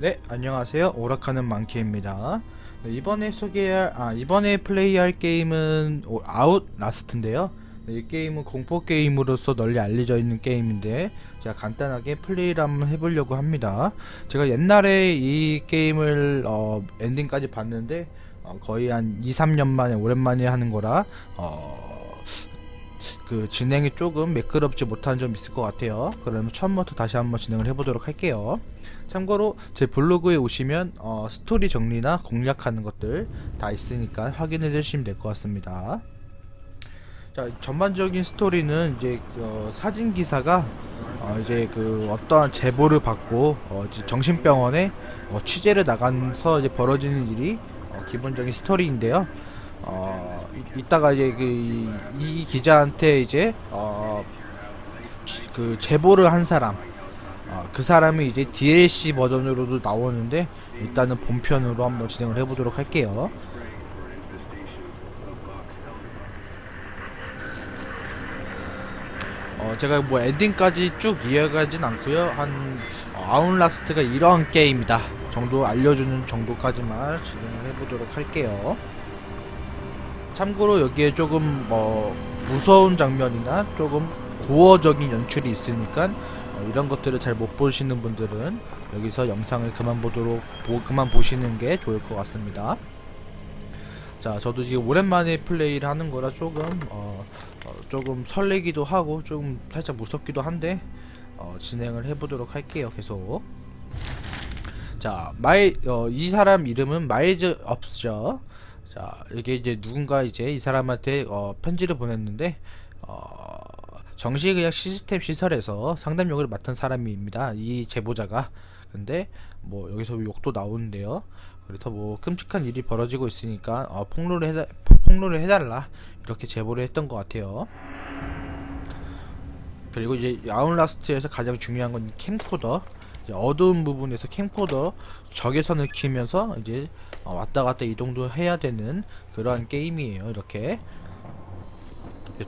네, 안녕하세요. 오락하는 망키입니다. 네, 이번에 소개할, 아, 이번에 플레이할 게임은 오- 아웃 라스트인데요. 네, 이 게임은 공포 게임으로서 널리 알려져 있는 게임인데, 제가 간단하게 플레이를 한번 해보려고 합니다. 제가 옛날에 이 게임을, 어, 엔딩까지 봤는데, 어, 거의 한 2, 3년 만에, 오랜만에 하는 거라, 어, 그 진행이 조금 매끄럽지 못한 점이 있을 것 같아요. 그러면 처음부터 다시 한번 진행을 해보도록 할게요. 참고로 제 블로그에 오시면 어, 스토리 정리나 공략하는 것들 다 있으니까 확인해 주시면 될 것 같습니다. 자 전반적인 스토리는 이제 어, 사진 기사가 어, 이제 그 어떠한 제보를 받고 어, 정신병원에 어, 취재를 나가서 이제 벌어지는 일이 어, 기본적인 스토리인데요. 어, 이- 이따가 이제 그, 이, 이 기자한테 이제 어, 취- 그 제보를 한 사람 어, 그 사람이 이제 DLC 버전으로도 나오는데 일단은 본편으로 한번 진행을 해보도록 할게요. 어, 제가 뭐 엔딩까지 쭉 이어가진 않고요. 한 어, 아웃라스트가 이러한 게임이다 정도 알려주는 정도까지만 진행을 해보도록 할게요. 참고로 여기에 조금 뭐 무서운 장면이나 조금 고어적인 연출이 있으니까 어, 이런 것들을 잘 못 보시는 분들은 여기서 영상을 그만 보도록 보, 그만 보시는 게 좋을 것 같습니다. 자, 저도 지금 오랜만에 플레이를 하는 거라 조금 어, 어, 조금 설레기도 하고 좀 살짝 무섭기도 한데 어, 진행을 해보도록 할게요. 계속. 자, 마이 어, 이 사람 이름은 마일즈 업스죠. 자, 이게 이제 누군가 이제 이 사람한테 어, 편지를 보냈는데 어, 정식의학 시스템 시설에서 상담 역을 맡은 사람입니다. 이 제보자가. 근데 뭐 여기서 욕도 나오는데요. 그래서 뭐 끔찍한 일이 벌어지고 있으니까 어, 폭로를 해달 폭로를 해달라 이렇게 제보를 했던 것 같아요. 그리고 이제 아웃라스트에서 가장 중요한 건 캠코더. 어두운 부분에서 캠코더 적외선을 키면서 이제 어, 왔다 갔다 이동도 해야 되는 그러한 게임이에요. 이렇게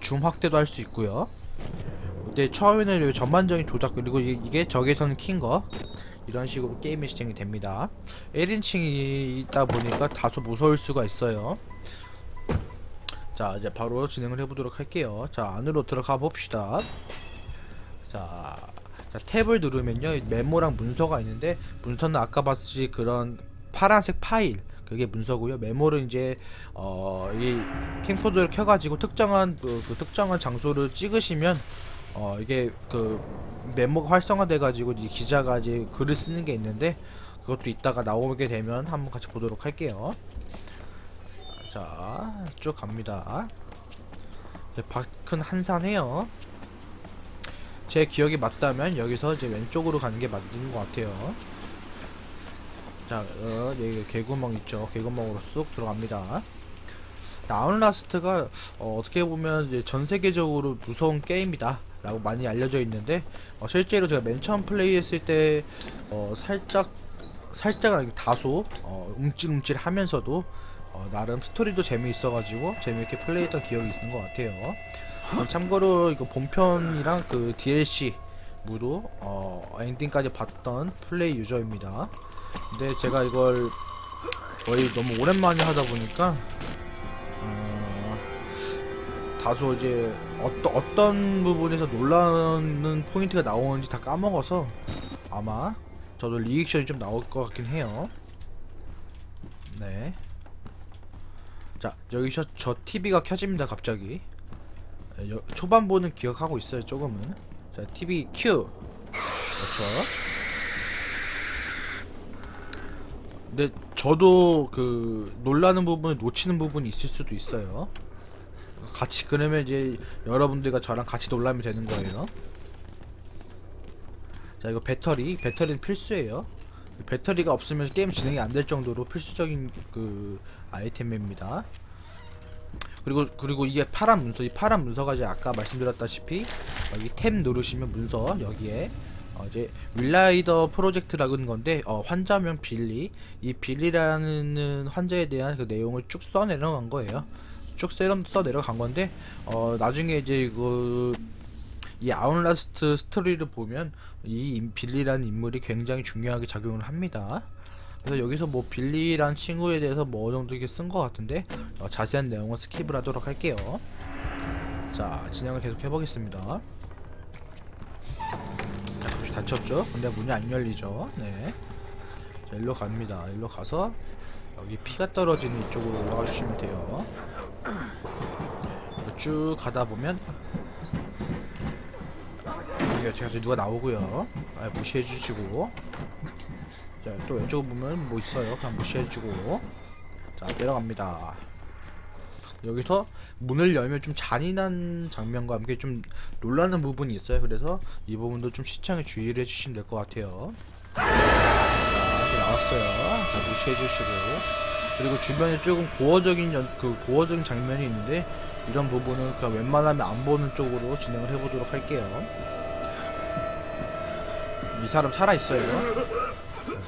줌 확대도 할 수 있고요. 근데 처음에는 전반적인 조작 그리고 이- 이게 적외선 킨거 이런 식으로 게임이 진행이 됩니다. 1인칭이 있다 보니까 다소 무서울 수가 있어요. 자 이제 바로 진행을 해보도록 할게요. 자 안으로 들어가 봅시다. 자, 자 탭을 누르면요 이 메모랑 문서가 있는데 문서는 아까 봤듯이 그런 파란색 파일 그게 문서고요. 메모를 이제 어 이 캠코더를 켜가지고 특정한 그, 그 특정한 장소를 찍으시면 어 이게 그 메모가 활성화돼 가지고 이 기자가 이제 글을 쓰는 게 있는데 그것도 이따가 나오게 되면 한번 같이 보도록 할게요. 자, 쭉 갑니다. 밖은 한산해요. 제 기억이 맞다면 여기서 이제 왼쪽으로 가는 게 맞는 것 같아요. 자, 어, 여기 개구멍 있죠. 개구멍으로 쑥 들어갑니다. 아웃라스트가 어, 어떻게 보면 전 세계적으로 무서운 게임이다 라고 많이 알려져 있는데 어, 실제로 제가 맨 처음 플레이했을 때 어, 살짝 살짝 아니고 다소 어, 움찔움찔 하면서도 어, 나름 스토리도 재미있어가지고 재미있게 플레이했던 기억이 있는 것 같아요 어, 참고로 이거 본편이랑 그 DLC 무도 어, 엔딩까지 봤던 플레이 유저입니다 근데 제가 이걸 거의 너무 오랜만에 하다 보니까 어, 다소 이제 어떤 어떤 부분에서 놀라는 포인트가 나오는지 다 까먹어서 아마 저도 리액션이 좀 나올 것 같긴 해요. 네. 자 여기서 저 TV가 켜집니다 갑자기. 네, 여, 초반부는 기억하고 있어요 조금은. 자 TV 큐. 그렇죠. 근데 저도 그 놀라는 부분을 놓치는 부분이 있을 수도 있어요. 같이 그러면 이제 여러분들과 저랑 같이 놀라면 되는 거예요. 자 이거 배터리 배터리는 필수예요. 배터리가 없으면 게임 진행이 안 될 정도로 필수적인 그 아이템입니다. 그리고 그리고 이게 파란 문서 이 파란 문서가 이제 아까 말씀드렸다시피 여기 탭 누르시면 문서 여기에 어, 이제 윌라이더 프로젝트라는 건데 어, 환자명 빌리 이 빌리라는 환자에 대한 그 내용을 쭉 써내려간 거예요. 쭉 써, 써 내려간 건데 어, 나중에 이제 그 이 아웃라스트 스토리를 보면 이 인- 빌리라는 인물이 굉장히 중요하게 작용을 합니다. 그래서 여기서 뭐 빌리란 친구에 대해서 뭐 어느 정도 이렇게 쓴 것 같은데 어, 자세한 내용은 스킵을 하도록 할게요. 자 진행을 계속 해보겠습니다. 닫혔죠? 근데 문이 안 열리죠? 네. 자 일로 갑니다. 일로 가서 여기 피가 떨어지는 이쪽으로 올라가 주시면 돼요. 쭉 가다 보면 여기 제가 누가 나오고요. 아, 무시해 주시고 자 또 왼쪽 보면 뭐 있어요. 그냥 무시해 주고 자 내려갑니다. 여기서 문을 열면 좀 잔인한 장면과 함께 좀 놀라는 부분이 있어요. 그래서 이 부분도 좀 시청에 주의를 해주시면 될 것 같아요. 자, 이렇게 나왔어요. 자, 무시해 주시고 그리고 주변에 조금 고어적인 연, 그 고어적인 장면이 있는데 이런 부분은 그냥 웬만하면 안 보는 쪽으로 진행을 해보도록 할게요. 이 사람 살아 있어요.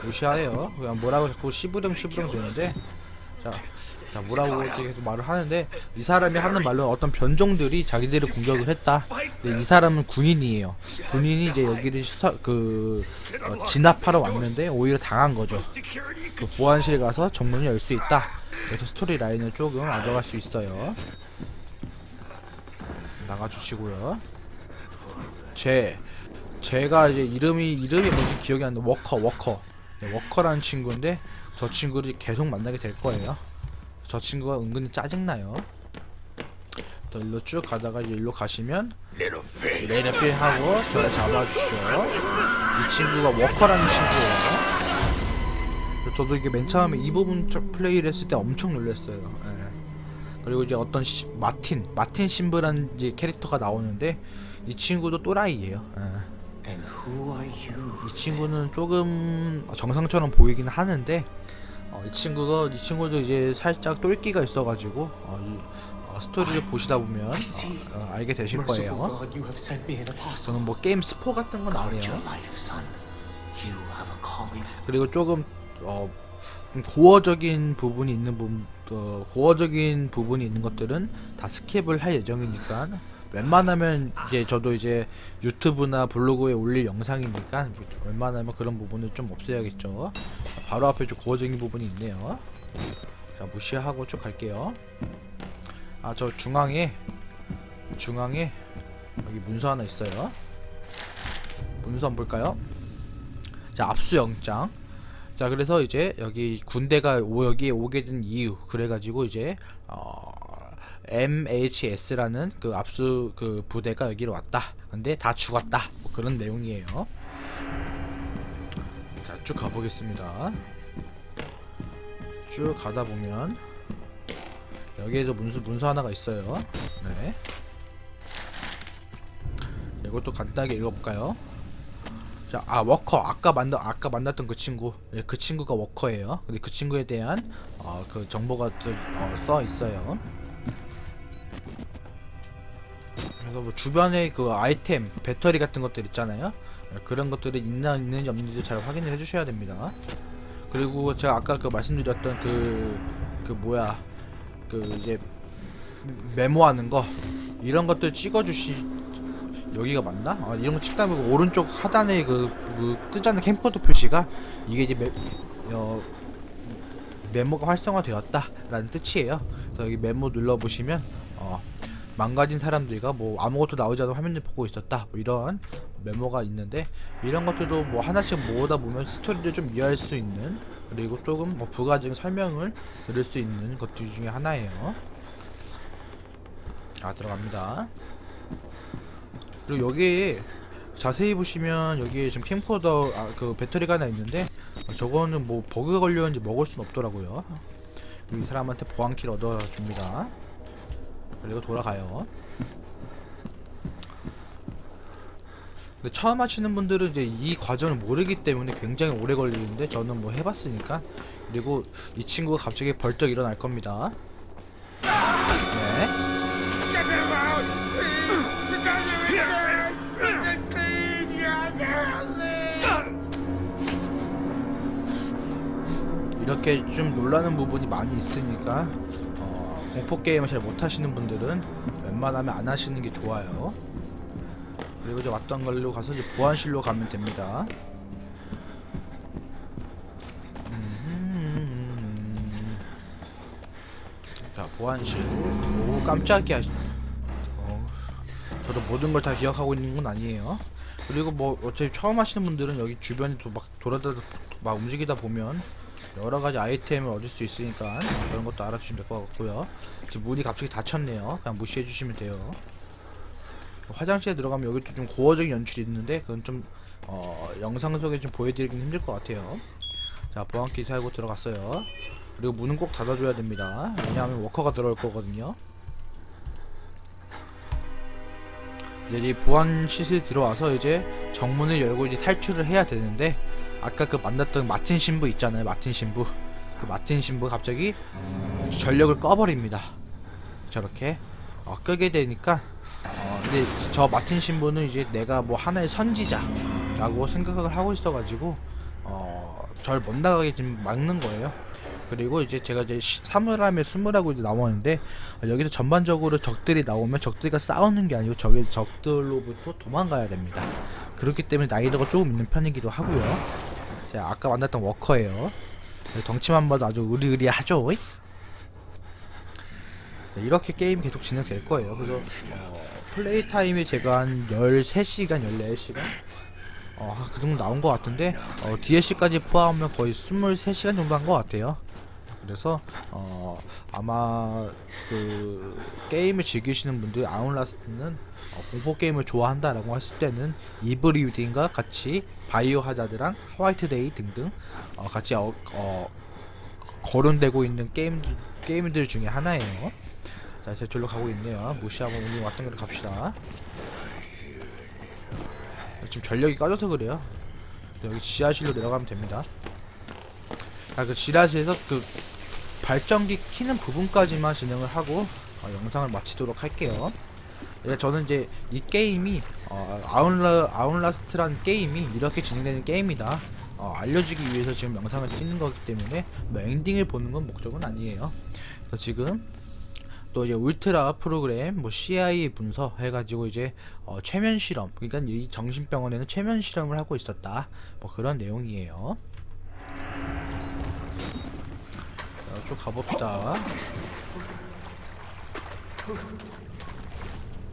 무시하네요. 그냥 뭐라고 자꾸 시부렁 시부렁 되는데 자, 자 뭐라고 계속 말을 하는데 이 사람이 하는 말로는 어떤 변종들이 자기들을 공격을 했다. 근데 이 사람은 군인이에요. 군인이 이제 여기를 서, 그 어, 진압하러 왔는데 오히려 당한 거죠. 그 보안실 가서 정문을 열 수 있다. 그래서 스토리 라인을 조금 알아갈 수 있어요. 나가주시고요. 제 제가 이제 이름이 이름이 뭔지 기억이 안 나. 워커 워커. 네, 워커라는 친구인데 저 친구를 계속 만나게 될 거예요. 저 친구가 은근히 짜증나요. 또 일로 쭉 가다가 이제 일로 가시면 레이너필 하고 저를 잡아주죠. 이 친구가 워커라는 친구예요. 저도 이게 맨 처음에 이 부분 저- 플레이를 했을 때 엄청 놀랐어요. 예. 그리고 이제 어떤 시, 마틴 마틴 심브라는 이제 캐릭터가 나오는데 이 친구도 또라이예요. 예. 이 친구는 조금 정상처럼 보이긴 하는데 어, 이 친구가 이 친구도 이제 살짝 똘끼가 있어가지고 어, 이, 어, 스토리를 보시다 보면 어, 어, 알게 되실 거예요. 저는 뭐 게임 스포 같은 건 calling. 그리고 조금 어, 좀 고어적인 부분이 있는 부분, 어, 고어적인 부분이 있는 것들은 다 스킵을 할 예정이니까 웬만하면 이제 저도 이제 유튜브나 블로그에 올릴 영상이니까 웬만하면 그런 부분을 좀 없애야겠죠. 바로 앞에 좀 고어적인 부분이 있네요. 자 무시하고 쭉 갈게요. 아 저 중앙에 중앙에 여기 문서 하나 있어요. 문서 한번 볼까요? 자 압수영장. 자 그래서 이제 여기 군대가 오, 여기에 오게 된 이유 그래가지고 이제 어, MHS라는 그 압수 그 부대가 여기로 왔다. 근데 다 죽었다. 뭐 그런 내용이에요. 자 쭉 가보겠습니다. 쭉 가다 보면 여기에도 문서 문서 하나가 있어요. 네. 이것도 간단하게 읽어볼까요? 자, 아 워커 아까 만나 아까 만났던 그 친구, 예, 그 친구가 워커예요. 근데 그 친구에 대한 어, 그 정보가 또, 어, 써 있어요. 그래서 뭐 주변에 그 아이템, 배터리 같은 것들 있잖아요. 예, 그런 것들이 있나 있는지 없는지 잘 확인을 해주셔야 됩니다. 그리고 제가 아까 그 말씀드렸던 그 그 뭐야 그 이제 메모하는 거 이런 것들 찍어주시 여기가 맞나? 아, 이런 거 찍다 보면 오른쪽 하단에 그, 그 뜨자는 캠코더 표시가 이게 이제 메, 어, 메모가 활성화되었다라는 뜻이에요. 그래서 여기 메모 눌러 보시면 어, 망가진 사람들과 뭐 아무것도 나오지 않은 화면을 보고 있었다 뭐 이런 메모가 있는데 이런 것들도 뭐 하나씩 모으다 보면 스토리를 좀 이해할 수 있는 그리고 조금 뭐 부가적인 설명을 들을 수 있는 것들 중에 하나예요. 아 들어갑니다. 그리고 여기에 자세히 보시면 여기에 지금 캠코더 아, 그 배터리가 하나 있는데 어, 저거는 뭐 버그가 걸렸는지 먹을 순 없더라고요. 이 사람한테 보안키를 얻어 줍니다. 그리고 돌아가요. 근데 처음 하시는 분들은 이제 이 과정을 모르기 때문에 굉장히 오래 걸리는데 저는 뭐 해봤으니까 그리고 이 친구가 갑자기 벌떡 일어날 겁니다. 네. 이렇게 좀 놀라는 부분이 많이 있으니까 어, 공포 게임을 잘 못하시는 분들은 웬만하면 안 하시는 게 좋아요. 그리고 이제 왔던 걸로 가서 이제 보안실로 가면 됩니다. 음. 자 보안실. 오 깜짝이야. 어, 저도 모든 걸 다 기억하고 있는 건 아니에요. 그리고 뭐 어차피 처음 하시는 분들은 여기 주변에 또 막 돌아다니다 막 움직이다 보면 여러 가지 아이템을 얻을 수 있으니까 그런 것도 알아주시면 될 것 같고요. 지금 문이 갑자기 닫혔네요. 그냥 무시해 주시면 돼요. 화장실에 들어가면 여기 좀 고어적인 연출이 있는데 그건 좀 어, 영상 속에 좀 보여드리긴 힘들 것 같아요. 자 보안키 살고 들어갔어요. 그리고 문은 꼭 닫아줘야 됩니다. 왜냐하면 워커가 들어올 거거든요. 이제 이 보안 시설 들어와서 이제 정문을 열고 이제 탈출을 해야 되는데 아까 그 만났던 마틴 신부 있잖아요. 마틴 신부. 그 마틴 신부 갑자기 전력을 꺼버립니다. 저렇게 어, 끄게 되니까 어, 근데 저 마틴 신부는 이제 내가 뭐 하나의 선지자라고 생각을 하고 있어가지고 어, 절 못 나가게 지금 막는 거예요. 그리고 이제 제가 이제 시- 사물함에 숨으라고 이제 나오는데 어, 여기서 전반적으로 적들이 나오면 적들과 싸우는 게 아니고 적의 적들로부터 도망가야 됩니다. 그렇기 때문에 난이도가 조금 있는 편이기도 하고요. 자, 아까 만났던 워커예요. 덩치만 봐도 아주 으리으리하죠. 네, 이렇게 게임이 계속 진행될 거예요. 그래서 어, 플레이 타임이 제가 한 13시간, 14시간 어, 한그 정도 나온 것 같은데 어, DLC까지 포함하면 거의 23시간 정도 한 것 같아요. 그래서 어, 아마 그 게임을 즐기시는 분들 아웃라스트는 어, 공포 게임을 좋아한다라고 했을 때는 이브리딩과 같이 바이오 하자드랑 화이트데이 등등 어, 같이 어, 어, 거론되고 있는 게임 게임들 중에 하나예요. 자, 제 절로 가고 있네요. 무시하고 우리 왔던 길로 갑시다. 지금 전력이 꺼져서 그래요. 여기 지하실로 내려가면 됩니다. 아, 그 지하실에서 그 발전기 키는 부분까지만 진행을 하고 어, 영상을 마치도록 할게요. 예, 저는 이제 이 게임이 어, 아웃라, 아웃라스트라는 게임이 이렇게 진행되는 게임이다. 어, 알려주기 위해서 지금 영상을 찍는 거기 때문에 뭐 엔딩을 보는 건 목적은 아니에요. 그래서 지금 또 이제 울트라 프로그램 뭐 CI 분석 해가지고 이제 어, 최면 실험 그러니까 이 정신병원에는 최면 실험을 하고 있었다 뭐 그런 내용이에요. 자, 쭉 가봅시다.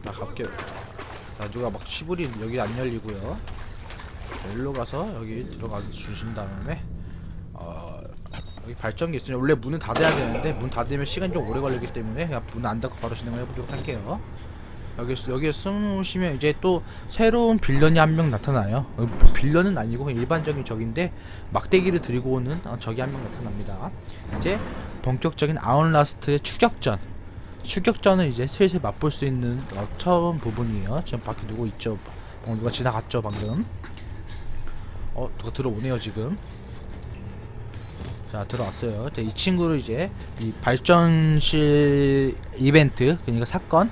나 갈게요. 자, 누가 막 시부리 여기 안 열리고요. 자, 일로 가서 여기 들어가서 주신 다음에 어, 여기 발전기 있으면 원래 문은 닫아야 되는데 문 닫으면 시간이 좀 오래 걸리기 때문에 그냥 문 안 닫고 바로 진행을 해보도록 할게요. 여기 여기에 숨으시면 이제 또 새로운 빌런이 한 명 나타나요. 어, 빌런은 아니고 일반적인 적인데 막대기를 들고 오는 어, 적이 한 명 나타납니다. 이제 본격적인 아웃라스트의 추격전. 추격전은 이제 슬슬 맛볼 수 있는 어, 처음 부분이에요. 지금 밖에 누구 있죠? 어, 누가 지나갔죠 방금? 어 누가 들어오네요 지금. 자 들어왔어요. 자, 이 친구를 이제 이 발전실 이벤트 그러니까 사건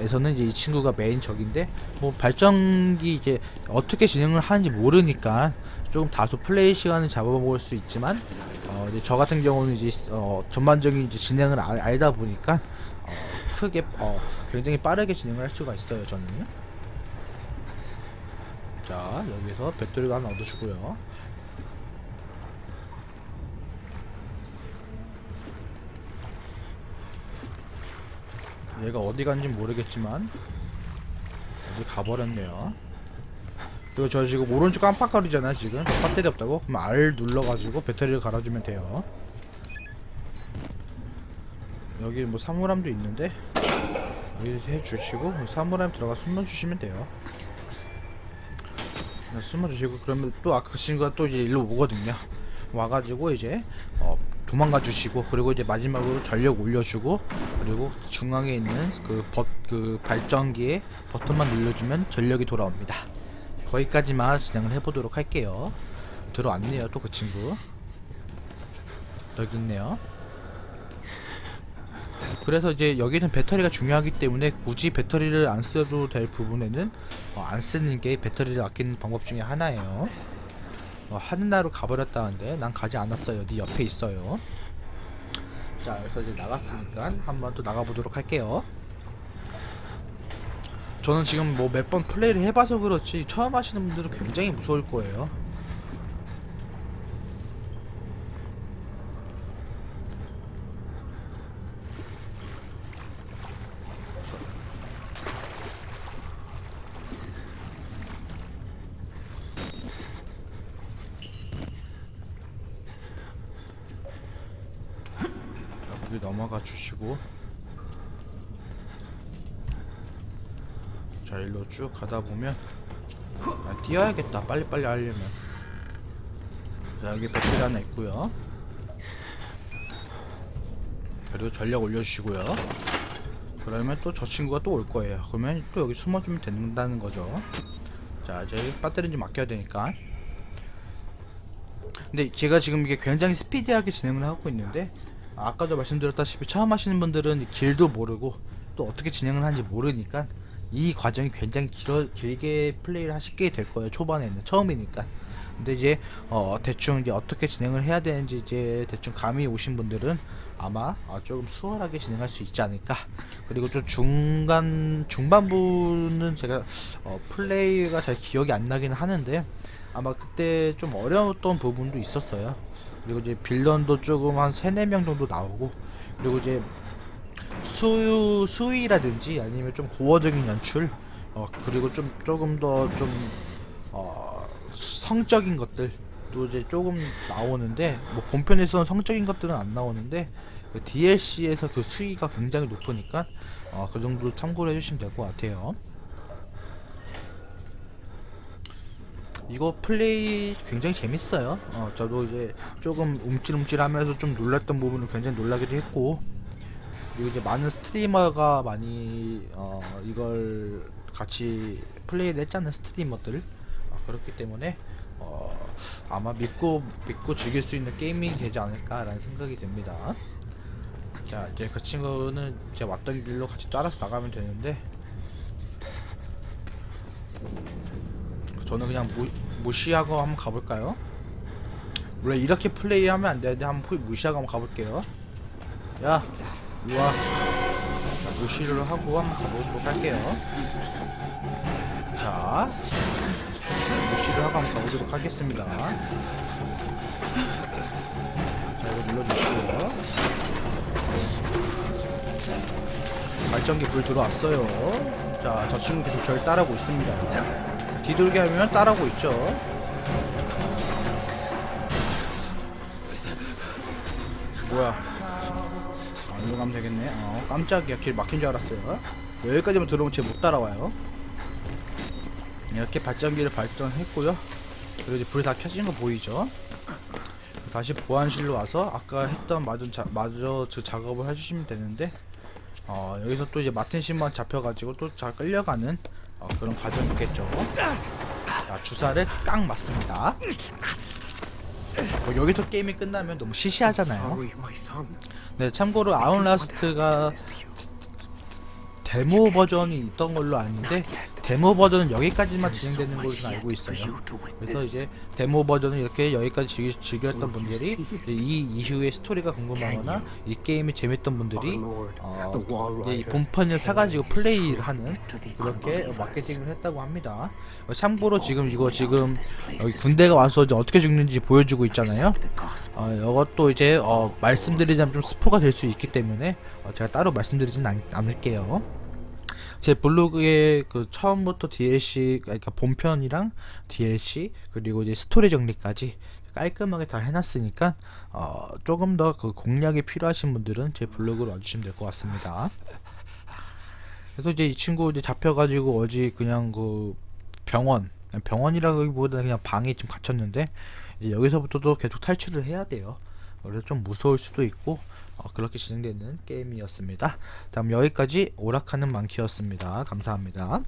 에서는 이제 이 친구가 메인 적인데 뭐 발전기 이제 어떻게 진행을 하는지 모르니까 조금 다소 플레이 시간을 잡아먹을 수 있지만 어 이제 저 같은 경우는 이제 어 전반적인 이제 진행을 알, 알다 보니까 어 크게 어 굉장히 빠르게 진행을 할 수가 있어요 저는. 자 여기서 배터리가 하나 얻어주고요. 얘가 어디 간지 모르겠지만 어디 가버렸네요. 그리고 저 지금 오른쪽 깜빡거리잖아요 지금. 배터리 없다고? 그럼 R 눌러가지고 배터리를 갈아주면 돼요. 여기 뭐 사물함도 있는데 여기 해주시고 사물함 들어가 숨어주시면 돼요. 네, 숨어주시고 그러면 또 아까 그 친구가 또 이제 일로 오거든요. 와가지고 이제 어, 도망가 주시고 그리고 이제 마지막으로 전력 올려주고 그리고 중앙에 있는 그, 버, 그 발전기에 버튼만 눌러주면 전력이 돌아옵니다. 거기까지만 진행을 해보도록 할게요. 들어왔네요 또 그 친구. 여기 있네요. 그래서 이제 여기는 배터리가 중요하기 때문에 굳이 배터리를 안 써도 될 부분에는 어, 안 쓰는 게 배터리를 아끼는 방법 중에 하나예요. 어, 하늘나라로 가버렸다는데 난 가지 않았어요. 네 옆에 있어요. 자 여기서 이제 나갔으니까 한번 또 나가보도록 할게요. 저는 지금 뭐 몇 번 플레이를 해봐서 그렇지 처음 하시는 분들은 굉장히 무서울 거예요. 넘어가 주시고. 자 일로 쭉 가다 보면 아, 뛰어야겠다. 빨리빨리 하려면. 자 여기 배터리 하나 있고요. 그리고 전력 올려주시고요. 그러면 또 저 친구가 또 올 거예요. 그러면 또 여기 숨어주면 된다는 거죠. 자 이제 배터리 좀 아껴야 되니까. 근데 제가 지금 이게 굉장히 스피디하게 진행을 하고 있는데 아까도 말씀드렸다시피 처음 하시는 분들은 이 길도 모르고 또 어떻게 진행을 하는지 모르니까 이 과정이 굉장히 길어, 길게 플레이를 하시게 될 거예요 초반에는. 처음이니까. 근데 이제 어 대충 이제 어떻게 진행을 해야 되는지 이제 대충 감이 오신 분들은 아마 어, 조금 수월하게 진행할 수 있지 않을까. 그리고 좀 중간 중반부는 제가 어 플레이가 잘 기억이 안 나긴 하는데 아마 그때 좀 어려웠던 부분도 있었어요 그리고 이제 빌런도 조금 한 3, 4명 정도 나오고 그리고 이제 수 수위라든지 아니면 좀 고어적인 연출 어 그리고 좀 조금 더좀 어 성적인 것들 또 이제 조금 나오는데 뭐 본편에서는 성적인 것들은 안 나오는데 그 DLC에서 그 수위가 굉장히 높으니까 어 그 정도 참고를 해주시면 될 것 같아요. 이거 플레이 굉장히 재밌어요. 어, 저도 이제 조금 움찔움찔하면서 좀 놀랐던 부분을 굉장히 놀라기도 했고, 그리고 이제 많은 스트리머가 많이 어, 이걸 같이 플레이를 했잖아요, 스트리머들. 어, 그렇기 때문에 어, 아마 믿고 믿고 즐길 수 있는 게임이 되지 않을까라는 생각이 듭니다. 자, 이제 그 친구는 제가 왔던 길로 같이 따라서 나가면 되는데. 저는 그냥 무, 무시하고 한번 가볼까요? 원래 이렇게 플레이하면 안 되는데 한번 푸- 무시하고 한번 가볼게요. 야, 이리와. 자, 무시를 하고 한번 가보도록 할게요. 자, 무시를 하고 한번 가보도록 하겠습니다. 자, 이거 눌러주시고요. 발전기 불 들어왔어요. 자, 저 친구 계속 저를 따라오고 있습니다. 뒤돌게 하면 따라오고 있죠. 뭐야? 아, 이거 가면 되겠네. 어, 깜짝이야. 길 막힌 줄 알았어요. 여기까지만 들어오면 쟤 못 따라와요. 이렇게 발전기를 발전했고요. 그리고 이제 불이 다 켜진 거 보이죠? 다시 보안실로 와서 아까 했던 마저, 자, 마저 그 작업을 해주시면 되는데 어, 여기서 또 이제 맡은 신만 잡혀가지고 또 잘 끌려가는 어, 그런 과정이겠죠. 자, 주사를 깡 맞습니다. 뭐 여기서 게임이 끝나면 너무 시시하잖아요. 네, 참고로 아웃라스트가 데모 버전이 있던 걸로 아는데 데모 버전은 여기까지만 진행되는 걸로 알고 있어요. 그래서 이제 데모 버전은 이렇게 여기까지 즐기, 즐겼던 분들이 이 이후의 스토리가 궁금하거나 이 게임이 재밌던 분들이 어, 이 본편을 사가지고 플레이를 하는 그렇게 마케팅을 했다고 합니다. 어, 참고로 지금 이거 지금 군대가 와서 이제 어떻게 죽는지 보여주고 있잖아요. 어, 이것도 이제 어, 말씀드리자면 좀 스포가 될 수 있기 때문에 어, 제가 따로 말씀드리진 않, 않을게요. 제 블로그에 그 처음부터 DLC 그러니까 본편이랑 DLC 그리고 이제 스토리 정리까지 깔끔하게 다 해놨으니까 어, 조금 더 그 공략이 필요하신 분들은 제 블로그로 와주시면 될 것 같습니다. 그래서 이제 이 친구 이제 잡혀가지고 어제 그냥 그 병원 병원이라기보다 그냥 방에 좀 갇혔는데 이제 여기서부터도 계속 탈출을 해야 돼요. 그래서 좀 무서울 수도 있고 어, 그렇게 진행되는 게임이었습니다. 다음 여기까지 오락하는 만키였습니다. 감사합니다.